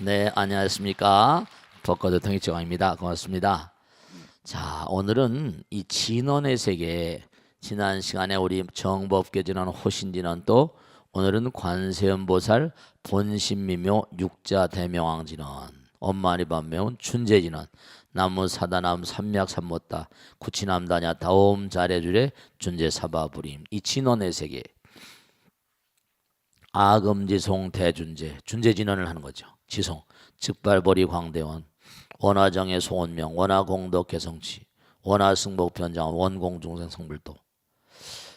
네, 안녕하십니까. 벚거드 통일정왕입니다. 고맙습니다. 자, 오늘은 이 진원의 세계, 지난 시간에 우리 정법계 진원 호신진원 또 오늘은 관세음보살 본신미묘 육자대명왕 진원 엄마니 반매운 춘재 진원 나무 사다남 삼맥삼못다 구치남 다냐 다옴 잘해주래 준재 사바부림 이 진원의 세계 아금지송 대준재 준재 진원을 하는 거죠. 지송 즉발벌이 광대원 원화정의 송원명 원화공덕 개성치 원화승복 변장 원공중생 성불도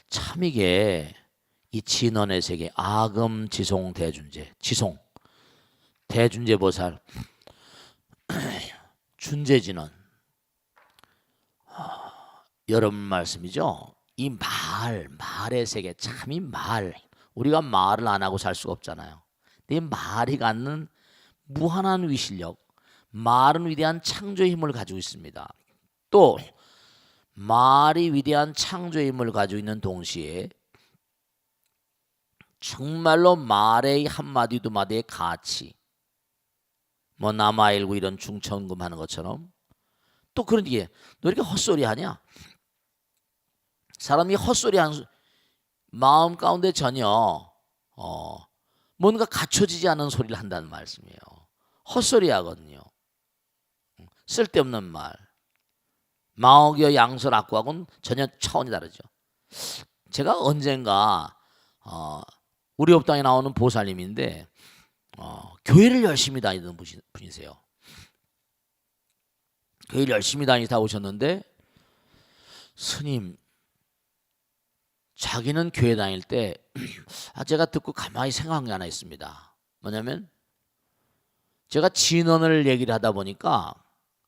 참 이게 이 진원의 세계 아금 지송 대준재 지송 대준재 보살 준재진원 아, 여러분 말씀이죠. 이 말, 말의 세계 참 이 말. 우리가 말을 안 하고 살 수가 없잖아요. 이 말이 갖는 무한한 위실력, 말은 위대한 창조의 힘을 가지고 있습니다. 또 말이 위대한 창조의 힘을 가지고 있는 동시에 정말로 말의 한마디 두마디의 가치 뭐 남아일고 이런 중천금 하는 것처럼 또 그런 게 너 이렇게 헛소리 하냐? 사람이 헛소리 하는 수- 마음 가운데 전혀 어, 뭔가 갖춰지지 않은 소리를 한다는 말씀이에요. 헛소리 하거든요. 쓸데없는 말. 마옥여 양설 악구하고는 전혀 차원이 다르죠. 제가 언젠가 어, 우리 업당에 나오는 보살님인데 어, 교회를 열심히 다니던 분이- 분이세요. 교회를 열심히 다니다 오셨는데 스님 자기는 교회 다닐 때 아, 제가 듣고 가만히 생각한 게 하나 있습니다. 뭐냐면 제가 진언을 얘기를 하다 보니까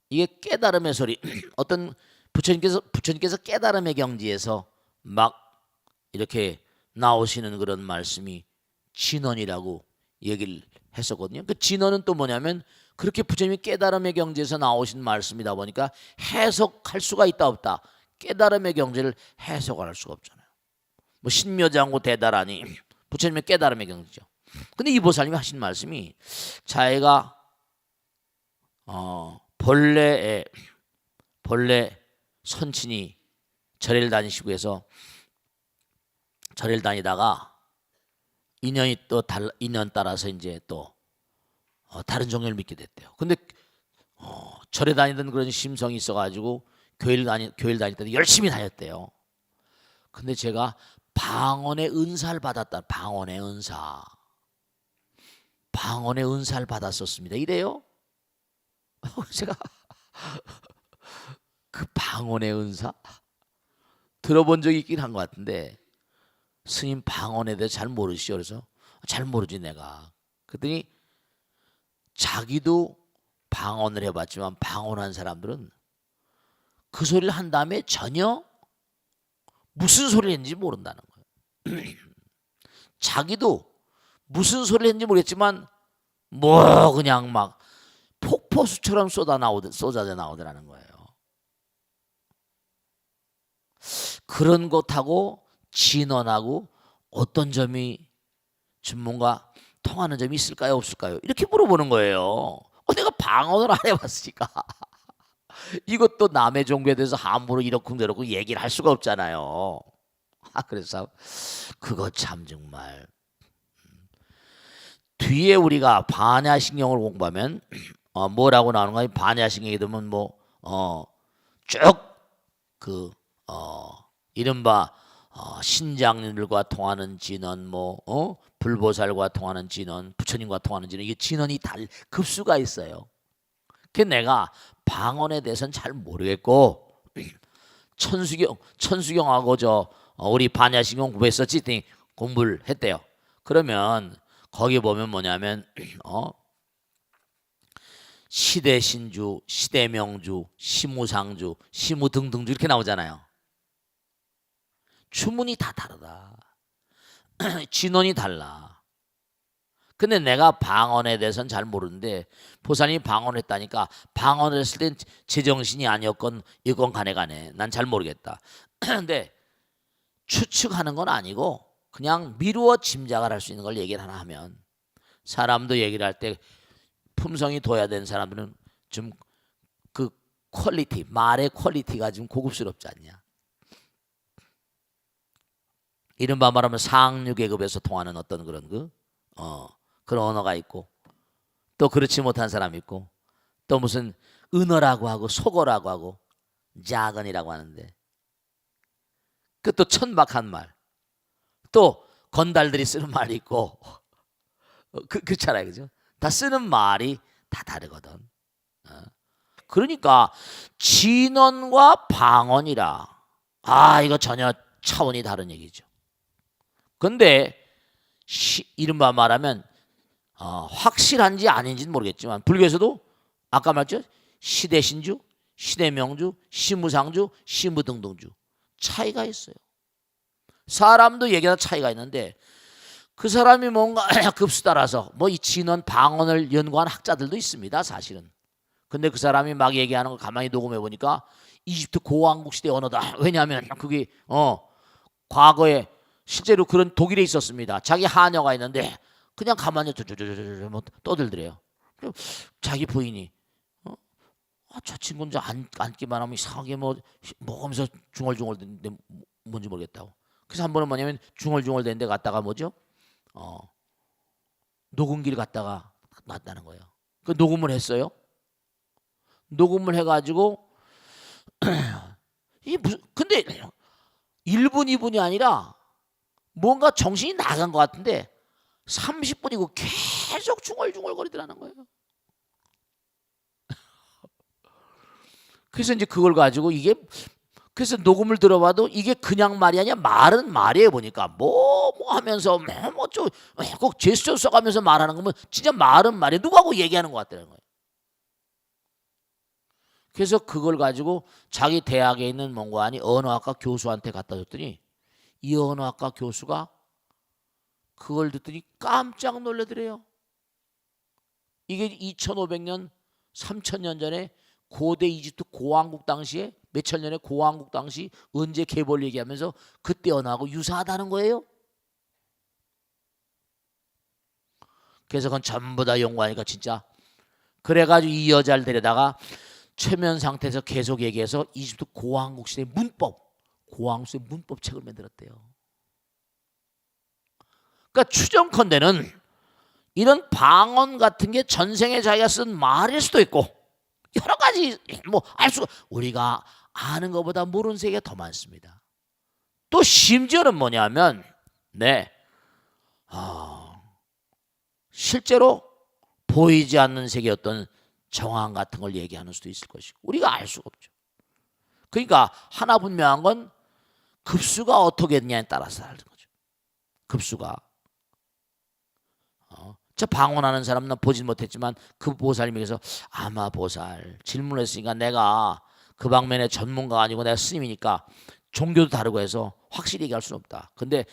이게 깨달음의 소리 어떤 부처님께서 부처님께서 깨달음의 경지에서 막 이렇게 나오시는 그런 말씀이 진언이라고 얘기를 했었거든요. 그 진언은 또 뭐냐면 그렇게 부처님이 깨달음의 경지에서 나오신 말씀이다 보니까 해석할 수가 있다 없다. 깨달음의 경지를 해석할 수가 없잖아요. 뭐 신묘장고 대다라니 부처님의 깨달음의 경지죠. 근데 이 보살님이 하신 말씀이 자기가 어 본래에 본래 선친이 절을 다니시고 해서 절을 다니다가 인연이 또 달, 인연 따라서 이제 또 어, 다른 종교를 믿게 됐대요. 근데 어, 절에 다니던 그런 심성이 있어가지고 교회를 다니 교회를 다닐 때도 열심히 다녔대요. 근데 제가 방언의 은사를 받았다. 방언의 은사. 방언의 은사를 받았었습니다. 이래요? 제가 그 방언의 은사 들어본 적이 있긴 한 것 같은데 스님 방언에 대해 잘 모르시죠? 그래서 잘 모르지 내가. 그랬더니 자기도 방언을 해봤지만 방언한 사람들은 그 소리를 한 다음에 전혀 무슨 소리를 했는지 모른다는 거예요. 자기도 무슨 소리를 했는지 모르겠지만 뭐 그냥 막 폭포수처럼 쏟아 나오듯 쏟아져 나오더라는 거예요. 그런 것하고 진언하고 어떤 점이 전문가 통하는 점이 있을까요 없을까요? 이렇게 물어보는 거예요. 어, 내가 방언을 안 해봤으니까 이것도 남의 종교에 대해서 함부로 이렇고 저렇고 얘기를 할 수가 없잖아요. 아, 그래서 그거 참 정말 음. 뒤에 우리가 반야신경을 공부하면 어, 뭐라고 나오는 거야? 반야신경이 되면 뭐쭉그 어, 이른바 어, 신장님들과 통하는 진언, 뭐 어? 불보살과 통하는 진언, 부처님과 통하는 진언 이게 진언이 달 급수가 있어요. 그 내가 방언에 대해서는 잘 모르겠고 천수경 천수경하고 저 어, 우리 반야신경 공부했었지 공부를 했대요. 그러면 거기 보면 뭐냐면 어 시대신주, 시대명주, 시무상주, 시무등등주 이렇게 나오잖아요. 주문이 다 다르다. 진원이 달라. 근데 내가 방언에 대해서는 잘 모르는데 보살님이 방언했다니까 방언을 했을 땐 제정신이 아니었건 이건 간에 간에 난 잘 모르겠다. 근데 추측하는 건 아니고 그냥 미루어 짐작을 할 수 있는 걸 얘기를 하나 하면 사람도 얘기를 할때 품성이 둬야 되는 사람들은 좀 그 퀄리티 말의 퀄리티가 좀 고급스럽지 않냐? 이른바 말하면 상류 계급에서 통하는 어떤 그런 그 어, 그런 언어가 있고 또 그렇지 못한 사람이 있고 또 무슨 은어라고 하고 속어라고 하고 자건이라고 하는데 그 또 천박한 말 또 건달들이 쓰는 말이 있고 어, 그 그렇잖아요 그죠 다 쓰는 말이 다 다르거든. 어. 그러니까 진언과 방언이라. 아 이거 전혀 차원이 다른 얘기죠. 근데 시, 이른바 말하면 어, 확실한지 아닌지는 모르겠지만 불교에서도 아까 말했죠? 시대신주, 시대명주, 시무상주, 시무등등주. 차이가 있어요. 사람도 얘기가 차이가 있는데 그 사람이 뭔가 급수 따라서 뭐 이 진원 방언을 연구한 학자들도 있습니다. 사실은. 근데 그 사람이 막 얘기하는 걸 가만히 녹음해 보니까 이집트 고왕국 시대 언어다. 왜냐하면 그게 어 과거에 실제로 그런 독일에 있었습니다. 자기 하녀가 있는데 그냥 가만히 저저저저 뭐 떠들더래요. 자기 부인이 어? 아, 저 친구는 저 안, 앉기만 하면 이상하게 뭐 먹으면서 중얼중얼 대는데 뭔지 모르겠다고. 그래서 한 번은 뭐냐면 중얼중얼 대는데 갔다가 뭐죠? 어 녹음기를 갔다가 놨다는 거예요. 그 녹음을 했어요. 녹음을 해가지고 이 무슨 근데 1분 2분이 아니라 뭔가 정신이 나간 것 같은데 30분이고 계속 중얼중얼거리더라는 거예요. 그래서 이제 그걸 가지고 이게 그래서 녹음을 들어봐도 이게 그냥 말이 아니야 말은 말이에요 보니까 뭐뭐 하면서 뭐좀꼭 제스처 써가면서 말하는 거면 진짜 말은 말이에요 누구하고 얘기하는 것 같다는 거예요. 그래서 그걸 가지고 자기 대학에 있는 뭔가 아니 언어학과 교수한테 갖다 줬더니 이 언어학과 교수가 그걸 듣더니 깜짝 놀래더래요. 이게 2500년, 3000년 전에 고대 이집트 고왕국 당시에 몇천 년의 고왕국 당시 언제 개벌 얘기하면서 그때 언어하고 유사하다는 거예요. 그래서 그건 전부 다 연구하니까 진짜 그래가지고 이 여자를 데려다가 최면 상태에서 계속 얘기해서 이집트 고왕국 시대 문법 고왕국 시대 문법 책을 만들었대요. 그러니까 추정컨대는 이런 방언 같은 게 전생에 자기가 쓴 말일 수도 있고 여러 가지 뭐 알 수가 우리가 아는 것보다 모르는 세계가 더 많습니다. 또 심지어는 뭐냐면 네 아, 실제로 보이지 않는 세계 어떤 정황 같은 걸 얘기하는 수도 있을 것이고 우리가 알 수가 없죠. 그러니까 하나 분명한 건 급수가 어떻게 되냐에 따라서 다른 거죠. 급수가 어, 저 방언하는 사람은 난 보진 못했지만 그 보살님께서 아마 보살 질문했으니까 내가 그 방면의 전문가가 아니고 내가 스님이니까 종교도 다르고 해서 확실히 얘기할 수는 없다. 근데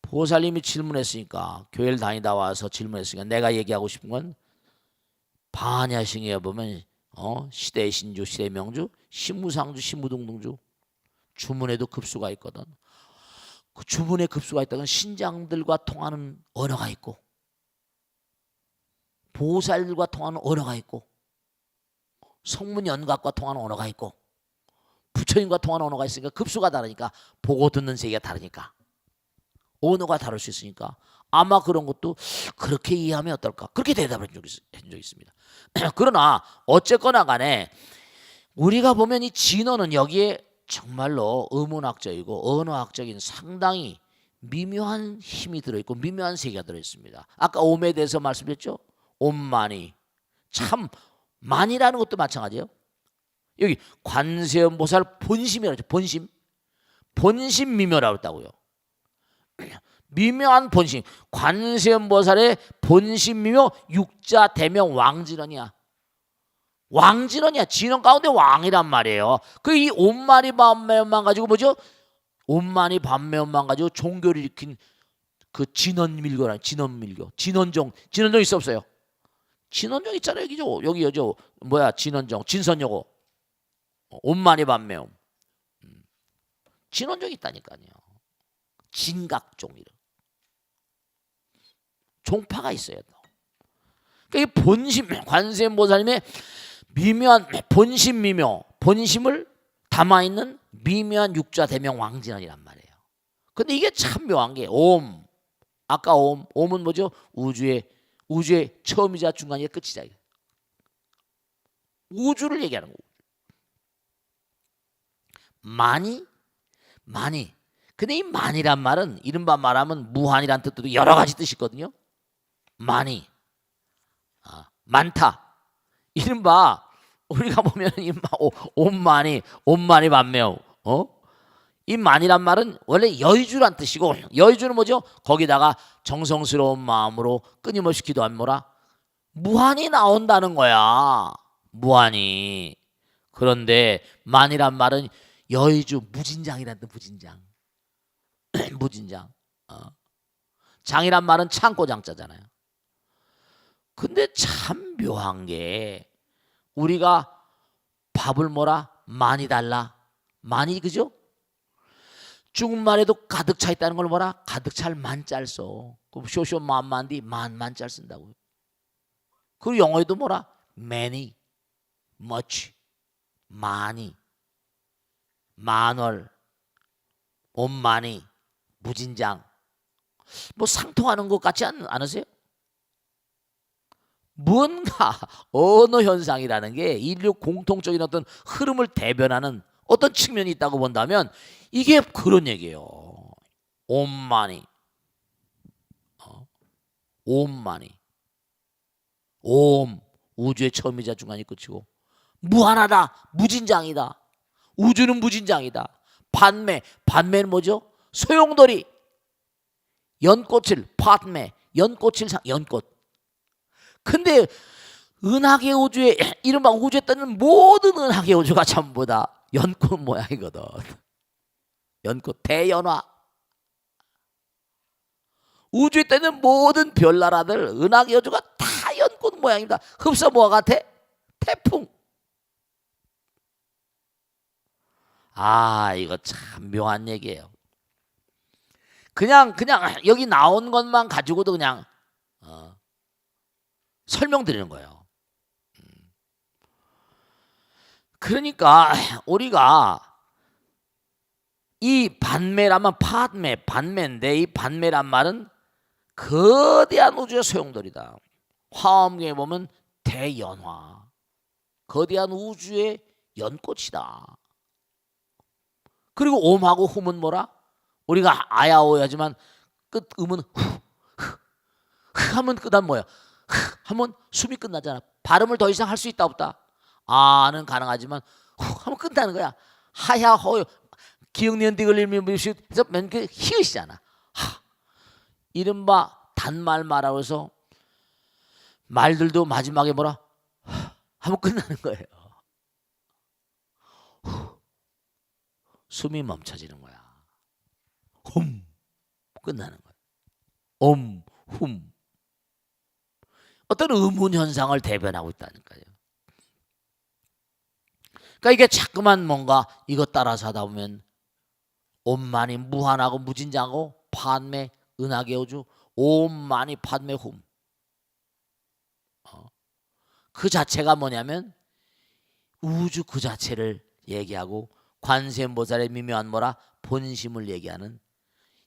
보살님이 질문했으니까 교회를 다니다 와서 질문했으니까 내가 얘기하고 싶은 건 반야싱에 보면 어 시대 신주, 시대 명주, 신무상주, 신무등등주 주문에도 급수가 있거든. 그 주문에 급수가 있다는 신장들과 통하는 언어가 있고 보살들과 통하는 언어가 있고 성문 연각과 통하는 언어가 있고 부 처님과 통하는 언어가 있으니까 급수가 다르니까 보고 듣는 세계가 다르니까 언어가 다를 수 있으니까 아마 그런 것도 그렇게 이해하면 어떨까 그렇게 대답을 한 적이, 한 적이 있습니다. 그러나 어쨌거나 간에 우리가 보면 이 진어는 여기에 정말로 의문학적이고 언어학적인 상당히 미묘한 힘이 들어있고 미묘한 세계가 들어있습니다. 아까 옴에 대해서 말씀드렸죠. 옴만이 참 만이라는 것도 마찬가지예요. 여기 관세음보살 본심이라고. 본심. 본심 미묘라고 했다고요. 미묘한 본심. 관세음보살의 본심 미묘 육자 대명 왕진원이야. 왕진원이야. 진원 가운데 왕이란 말이에요. 그 이 온마리 반매만 가지고 뭐죠? 온마리 반매만 가지고 종교를 일으킨 그 진원 밀교라 진원 밀교. 진원종. 진원종 있어 없어요? 진원종 있잖아요. 여기죠. 여기 여죠. 뭐야? 진원종. 진선여고. 온마리 반매음. 음. 진원종 있다니까요. 진각종 이런. 종파가 있어요. 또. 그러니까 이 본심 관세음보살님의 미묘한 본심 미묘 본심을 담아 있는 미묘한 육자 대명 왕진원이란 말이에요. 근데 이게 참 묘한 게 옴. 아까 옴. 옴은 뭐죠? 우주의 우주의 처음이자 중간이자 끝이자. 우주를 얘기하는 거고. 많이 많이. 근데 이 많이란 말은 이른바 말하면 무한이란 뜻도 여러 가지 뜻이 있거든요. 많이. 아, 많다. 이른바 우리가 보면 이옴만이 옴만이 반매우 어? 이 만이란 말은 원래 여의주란 뜻이고 여의주는 뭐죠? 거기다가 정성스러운 마음으로 끊임없이 기도하면 뭐라? 무한히 나온다는 거야. 무한히. 그런데 만이란 말은 여의주 무진장이란 뜻 무진장. 무진장. 어. 장이란 말은 창고 장자잖아요. 근데 참 묘한 게 우리가 밥을 뭐라 많이 달라 많이 그죠? 중국말에도 가득 차 있다는 걸 뭐라 가득 찰 만짤 써. 그 쇼쇼 만만디 만만짤 쓴다고요. 그리고 영어에도 뭐라 many, much, 많이, 만월, 온만이, 무진장. 뭐 상통하는 것 같지 않, 않으세요? 뭔가 언어 현상이라는 게 인류 공통적인 어떤 흐름을 대변하는 어떤 측면이 있다고 본다면 이게 그런 얘기예요. 옴마니, 어? 옴마니, 옴 우주의 처음이자 중간이 끝이고 무한하다, 무진장이다. 우주는 무진장이다. 반매, 반매는 뭐죠? 소용돌이, 연꽃을 파매, 연꽃을 상, 연꽃. 근데 은하계 우주에 이른바 우주에 떠는 모든 은하계 우주가 전부 다 연꽃 모양이거든. 연꽃 대연화. 우주에 떠는 모든 별나라들 은하계 우주가 다 연꽃 모양입니다. 흡사 뭐와 같아? 태풍. 아 이거 참 묘한 얘기예요. 그냥 그냥 여기 나온 것만 가지고도 그냥 어, 설명드리는 거예요. 음. 그러니까 우리가 이 반매라면 파매, 반매인데 이 반매란 말은 거대한 우주의 소용돌이다. 화엄경에 보면 대연화, 거대한 우주의 연꽃이다. 그리고 옴하고 훔은 뭐라? 우리가 아야오야지만 끝 음은 후, 후, 후 하면 끝한 뭐야? 하면 숨이 끝나잖아. 발음을 더 이상 할 수 있다 없다. 아는 가능하지만 후 하면 끝나는 거야. 하야 허요 기억니은 디글리면 그래서 맨그 히읗이잖아. 하. 이른바 단말 말하고 해서 말들도 마지막에 뭐라 하, 하면 끝나는 거예요. 숨이 멈춰지는 거야. 홈 끝나는 거야. 옴, 훔. 어떤 의문 현상을 대변하고 있다니까요. 그러니까 이게 자꾸만 뭔가 이것 따라서 하다 보면 온만이 무한하고 무진장하고 판매 은하계 우주 온만이 판매 훔. 어. 그 자체가 뭐냐면 우주 그 자체를 얘기하고 관세음보살의 미묘한 뭐라 본심을 얘기하는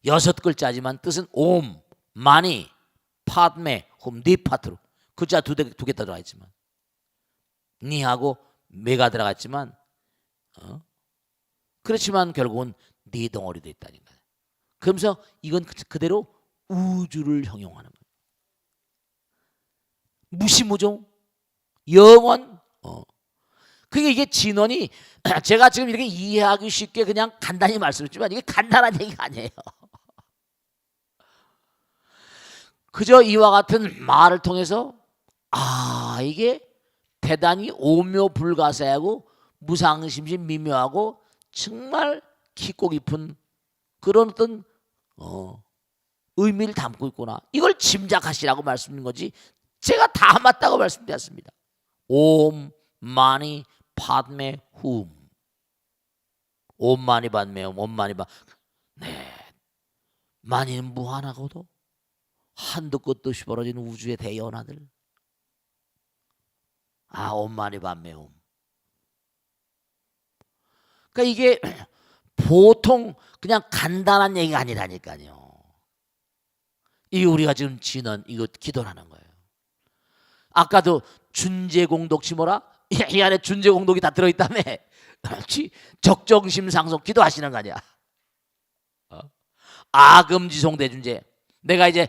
여섯 글자지만 뜻은 옴, 마니, 파드메, 홈, 네 파트로 글자 두개두개 들어가 있지만 니하고 메가 들어가 있지만 어? 그렇지만 결국은 네 덩어리도 있다니까. 그러면서 이건 그- 그대로 우주를 형용하는 거예요. 무시무종 영원 어. 그게 이게 진원이 제가 지금 이렇게 이해하기 쉽게 그냥 간단히 말씀했지만 이게 간단한 얘기가 아니에요. 그저 이와 같은 말을 통해서 아 이게 대단히 오묘 불가사하고 무상심심 미묘하고 정말 깊고 깊은 그런 어떤 어, 의미를 담고 있구나. 이걸 짐작하시라고 말씀드린 거지. 제가 다 맞다고 말씀드렸습니다. 옴 마니 padme whom. 옴 많이 받매 옴 많이 받. 네. 만이는 무한하고도 한도 끝도 없이 벌어지는 우주의 대연하들. 아 엄마니 밤매움. 그러니까 이게 보통 그냥 간단한 얘기가 아니라니까요. 이게 우리가 지금 지는 이거 기도하는 거예요. 아까도 준재공독치 뭐라? 이- 이 안에 준재공독이 다 들어있다며. 그렇지? 적정심 상속 기도하시는 거 아니야. 어? 아금지송 대준재. 내가 이제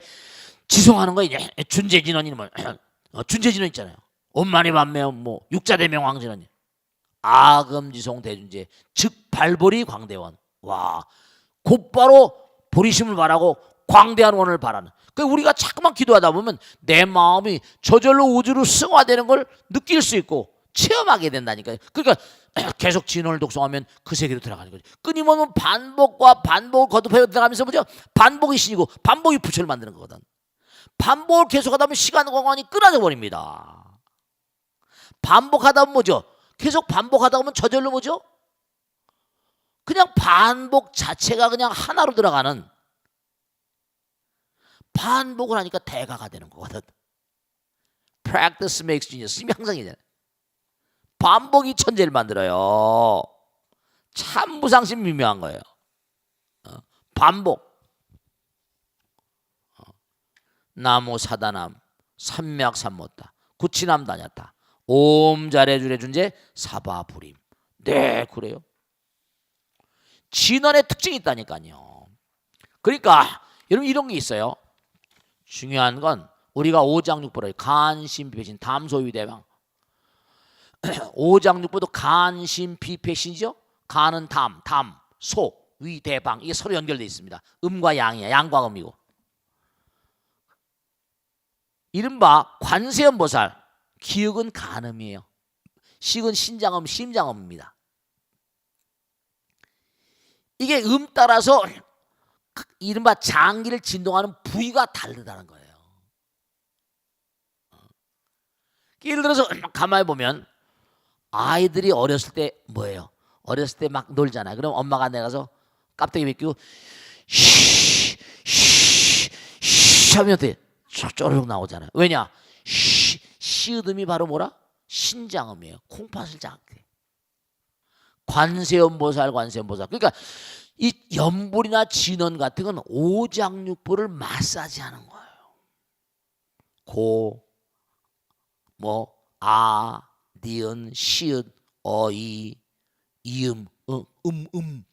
지송하는 거 이제 준재 진원이면 어, 준재 진원 있잖아요. 엄마니 밤매움 뭐 육자 대명 왕진원이. 아금지송 대준재 즉 발보리 광대원 와 곧바로 보리심을 바라고 광대한 원을 바라는 그 우리가 자꾸만 기도하다 보면 내 마음이 저절로 우주로 승화되는 걸 느낄 수 있고 체험하게 된다니까요 그러니까 계속 진원을 독송하면 그 세계로 들어가는 거죠 끊임없는 반복과 반복을 거듭해 들어가면서 뭐죠? 반복이 신이고 반복이 부처를 만드는 거거든. 반복을 계속하다 보면 시간 공간이 끊어져 버립니다. 반복하다 보면 뭐죠? 계속 반복하다 보면 저절로 뭐죠? 그냥 반복 자체가 그냥 하나로 들어가는 반복을 하니까 대가가 되는 거거든. Practice makes genius. 이미 항상 이잖아요 반복이 천재를 만들어요. 참 무상심 미묘한 거예요. 어, 반복. 어, 나무 사다남 삼맥 삼못다 구치남 다녔다. 옴 잘해주래 준제 사바부림. 네 그래요. 진원의 특징이 있다니까요. 그러니까 여러분 이런 게 있어요. 중요한 건 우리가 오장육부를 간신비패신 담소위 대방 오장육부도 간신 비패신이죠. 간은 담, 담, 소, 위, 대방 이게 서로 연결돼 있습니다. 음과 양이야. 양과 음이고. 이른바 관세음보살 기억은 간음이에요. 식은 신장음, 심장음입니다. 이게 음 따라서 이른바 장기를 진동하는 부위가 다르다는 거예요. 예를 들어서 가만히 보면 아이들이 어렸을 때 뭐예요? 어렸을 때 막 놀잖아요. 그럼 엄마가 내가서 깜짝이 벗기고 쉬, 쉬, 쉬 하면 어때? 쪼르륵 나오잖아요. 왜냐? 쉬, 시음이 바로 뭐라? 신장음이에요. 콩팥을 작게. 관세음보살, 관세음보살. 그러니까 이 염불이나 진원 같은 건 오장육부를 마사지하는 거예요. 고, 뭐, 아, 니은, 시읒, 어이, 이음, 어, 음, 음.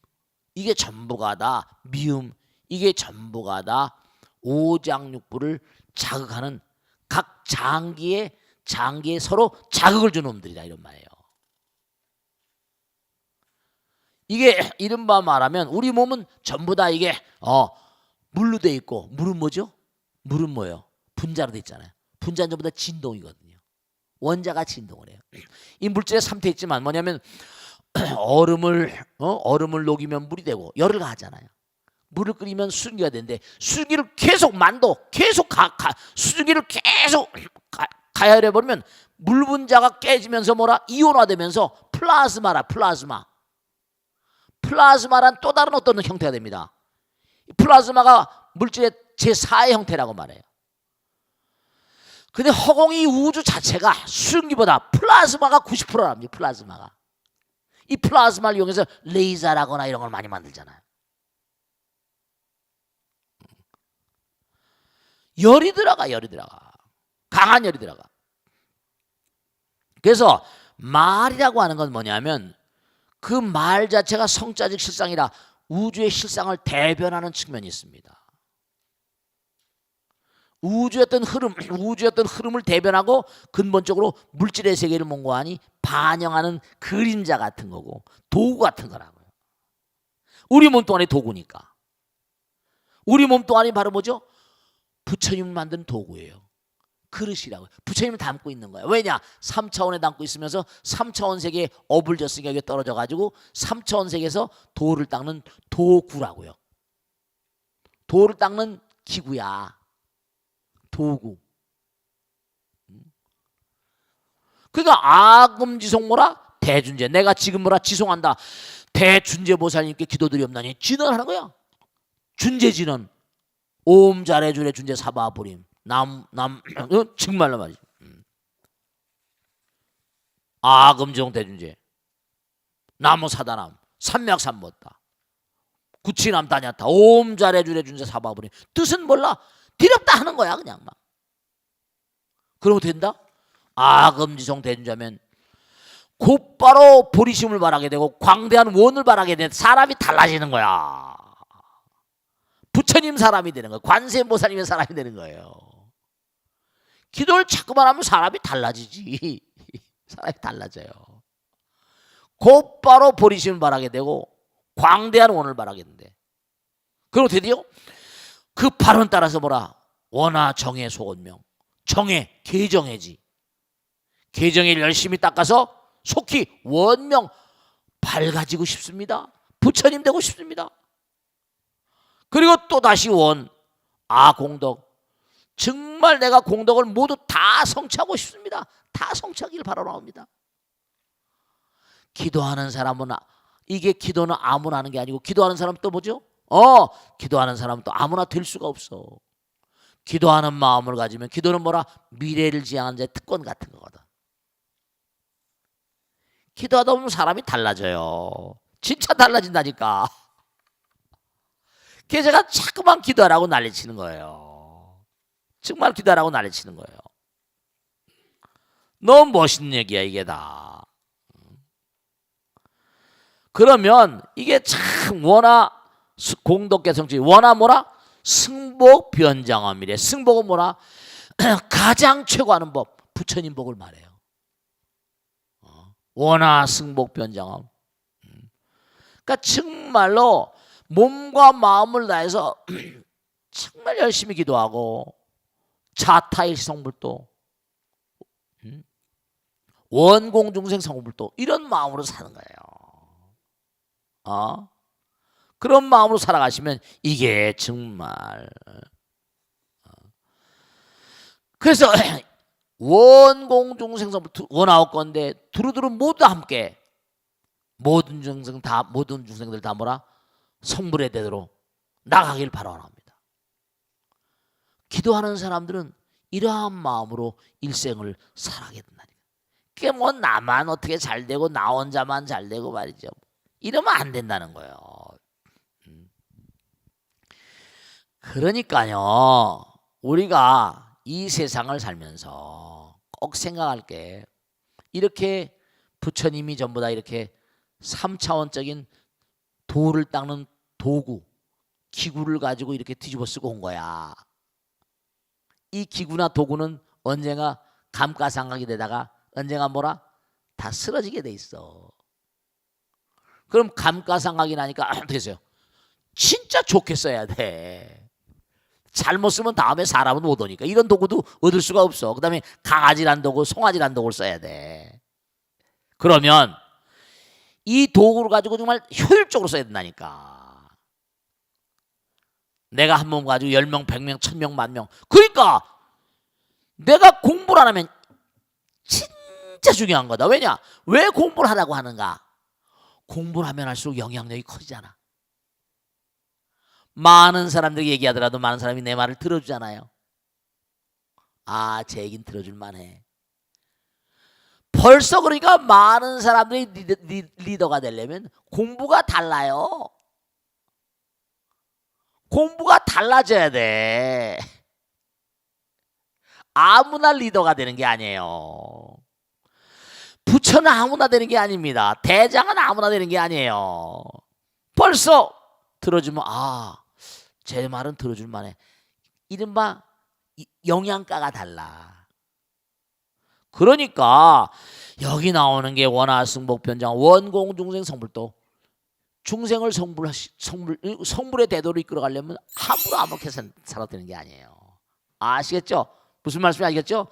이게 전부가 다 미음, 이게 전부가 다 오장육부를 자극하는 각 장기에 장기에 서로 자극을 주는 놈들이다 이런 말이에요. 이게 이른바 말하면 우리 몸은 전부 다 이게 어 물로 돼 있고 물은 뭐죠? 물은 뭐예요? 분자로 돼 있잖아요. 분자는 전부 다 진동이거든요. 원자가 진동을 해요. 이 물질의 삼태 있지만 뭐냐면 얼음을 어? 얼음을 녹이면 물이 되고 열을 가하잖아요. 물을 끓이면 수증기가 되는데 수증기를 계속 만도 계속 가, 가 수증기를 계속 가, 가열해 버리면 물 분자가 깨지면서 뭐라 이온화되면서 플라즈마라 플라즈마 플라즈마란 또 다른 어떤 형태가 됩니다. 플라즈마가 물질의 제4의 형태라고 말해요. 근데 허공이 우주 자체가 수증기보다 플라즈마가 90%랍니다. 플라즈마가. 이 플라즈마를 이용해서 레이저라거나 이런 걸 많이 만들잖아요. 열이 들어가, 열이 들어가. 강한 열이 들어가. 그래서 말이라고 하는 건 뭐냐면 그 말 자체가 성자적 실상이라 우주의 실상을 대변하는 측면이 있습니다. 어떤 흐름, 우주의 어떤 흐름을 대변하고 근본적으로 물질의 세계를 뭔고하니 반영하는 그림자 같은 거고 도구 같은 거라고요. 우리 몸 동안의 도구니까. 우리 몸 동안이 바로 뭐죠? 부처님을 만든 도구예요. 그릇이라고요. 부처님을 담고 있는 거예요. 왜냐? 3차원에 담고 있으면서 3차원 세계에 업을 졌으니까 이게 떨어져 가지고 3차원 세계에서 도를 닦는 도구라고요. 도를 닦는 기구야. 도구. 음. 그러니까 아금지송 뭐라? 대준제. 내가 지금 뭐라 지송한다. 대준제 보살님께 기도드리옵나니 진언하는 거야. 준제 진언. 옴 잘해주래 준제 사바부림. 남, 남, 어? 정말로. 음. 아금정 대준제 나무 사다남 삼맥삼못다 구치남 다녔다 옴 잘해주래 준세 사바보니 뜻은 몰라 디렵다 하는 거야 그냥 막. 그러면 된다? 아금지성 대준자면 곧바로 보리심을 바라게 되고 광대한 원을 바라게 되는 사람이 달라지는 거야. 부처님 사람이 되는 거야. 관세음보살님의 사람이 되는 거예요. 기도를 자꾸만 하면 사람이 달라지지. 사람이 달라져요. 곧바로 보리심을 바라게 되고 광대한 원을 된대. 그리고 드디어 그 발언 따라서 뭐라? 원하 정해 소원명. 정해 개정해지. 개정에 열심히 닦아서 속히 원명 밝아지고 싶습니다. 부처님 되고 싶습니다. 그리고 또 다시 원 아 공덕. 정말 내가 공덕을 모두 다 성취하고 싶습니다. 다 성취하길 바라옵니다. 기도하는 사람은 아- 이게 기도는 아무나 하는 게 아니고 기도하는 사람 또 뭐죠? 어, 기도하는 사람은 또 아무나 될 수가 없어. 기도하는 마음을 가지면 기도는 뭐라 미래를 지향한 자의 특권 같은 거거든. 기도하다 보면 사람이 달라져요. 진짜 달라진다니까. 그래서 제가 자꾸만 기도하라고 난리치는 거예요. 정말 기도하라고 난리치는 거예요. 너무 멋있는 얘기야 이게 다. 그러면 이게 참 수- 공덕계 성취. 원하 뭐라? 승복 변장함이래. 승복은 뭐라? 가장 최고하는 법. 부처님 복을 말해요. 어, 원하 승복 변장함. 음. 그러니까 정말로 몸과 마음을 다해서 정말 열심히 기도하고 자타의 성불도 음, 원공중생 성불도 이런 마음으로 사는 거예요. 어? 그런 마음으로 살아가시면 이게 정말 어. 그래서 원공중 생성 원아홉 건데 두루두루 모두 함께 모든 중생 다 모든 중생들 다 뭐라 성불의 대대로 나가길 바라옵니다. 기도하는 사람들은 이러한 마음으로 일생을 살아게 된다니까. 그게 뭐 나만 어떻게 잘 되고 나 혼자만 잘 되고 말이죠. 이러면 안 된다는 거예요. 음. 그러니까요, 우리가 이 세상을 살면서 꼭 생각할 게 이렇게 부처님이 전부 다 이렇게 3차원적인 돌을 닦는 도구, 기구를 가지고 이렇게 뒤집어 쓰고 온 거야. 이 기구나 도구는 언젠가 감가상각이 되다가 언젠가 뭐라 다 쓰러지게 돼 있어. 그럼 감가상각이 나니까 어떻게 했어요? 진짜 좋게 써야 돼. 잘못 쓰면 다음에 사람은 못 오니까 이런 도구도 얻을 수가 없어. 그다음에 강아지란 도구, 송아지란 도구를 써야 돼. 그러면 이 도구를 가지고 정말 효율적으로 써야 된다니까. 내가 한몸 가지고 열 명, 백 명, 천 명, 만 명. 그러니까 내가 공부를 안 하면 진짜 중요한 거다. 왜냐? 왜 공부를 하라고 하는가? 공부를 하면 할수록 영향력이 커지잖아. 많은 사람들이 얘기하더라도 많은 사람이 내 말을 들어주잖아요. 아, 제 얘기는 들어줄 만해. 벌써 그러니까 많은 사람들이 리더, 리- 리더가 되려면 공부가 달라요. 공부가 달라져야 돼. 아무나 리더가 되는 게 아니에요. 부처는 아무나 되는 게 아닙니다. 대장은 아무나 되는 게 아니에요. 벌써 들어주면 아, 제 말은 들어줄 만해. 이른바 이- 영양가가 달라. 그러니까 여기 나오는 게 원하승복 변장 원공 중생 성불도 중생을 성불 성불 성불의 대도로 이끌어가려면 함부로 아무렇게 살- 살아야 되는 게 아니에요. 아시겠죠? 무슨 말씀인지 알겠죠?